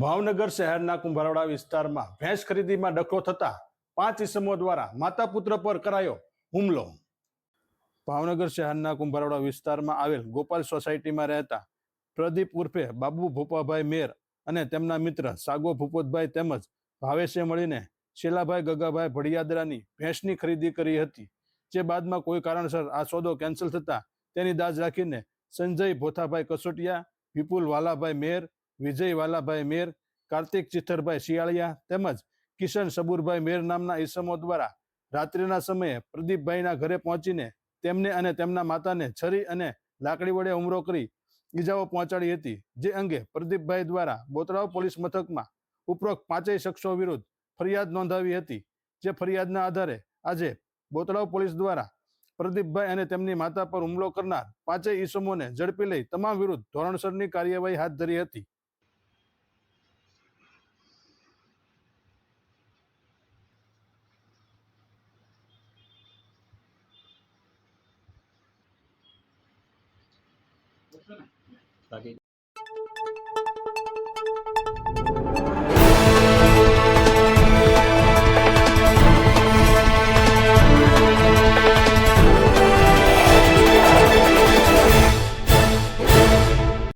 ભાવનગર શહેરના કુંભારવાડા વિસ્તારમાં ભેંસ ખરીદીમાં ડખો થતા પાંચ ઇસમો દ્વારા માતા પુત્ર પર કરાયો હુમલો. ભાવનગર શહેરના કુંભારવાડા વિસ્તારમાં આવેલ ગોપાલ સોસાયટીમાં રહેતા પ્રદીપ ઉર્ફે બાબુ ભૂપાભાઈ મેર અને તેમના મિત્ર સાગો ભૂપતભાઈ તેમજ ભાવેશે મળીને શેલાભાઈ ગગાભાઈ ભડિયાદરાની ભેંસની ખરીદી કરી હતી, જે બાદમાં કોઈ કારણસર આ સોદો કેન્સલ થતા તેની દાજ રાખીને સંજય ભોથાભાઈ કસોટિયા, વિપુલ વાલાભાઈ મેર વિજય વાલાભાઈ મેર, કાર્તિક ચિથરભાઈ શિયાળિયા તેમજ કિશન સબુરભાઈ મેર નામના ઈસમો દ્વારા રાત્રિના સમયે પ્રદીપભાઈના ઘરે પહોંચીને તેમને અને તેમના માતાને છરી અને લાકડી વડે હુમલો કરી ઈજાઓ પહોંચાડી હતી, જે અંગે પ્રદીપભાઈ દ્વારા બોતરાવ પોલીસ મથકમાં ઉપરોક્ત પાંચેય શખ્સો વિરુદ્ધ ફરિયાદ નોંધાવી હતી, જે ફરિયાદના આધારે આજે બોતરાવ પોલીસ દ્વારા પ્રદીપભાઈ અને તેમની માતા પર હુમલો કરનાર પાંચેય ઈસમોને ઝડપી લઈ તમામ વિરુદ્ધ ધોરણસરની કાર્યવાહી હાથ ધરી હતી. 我说老弟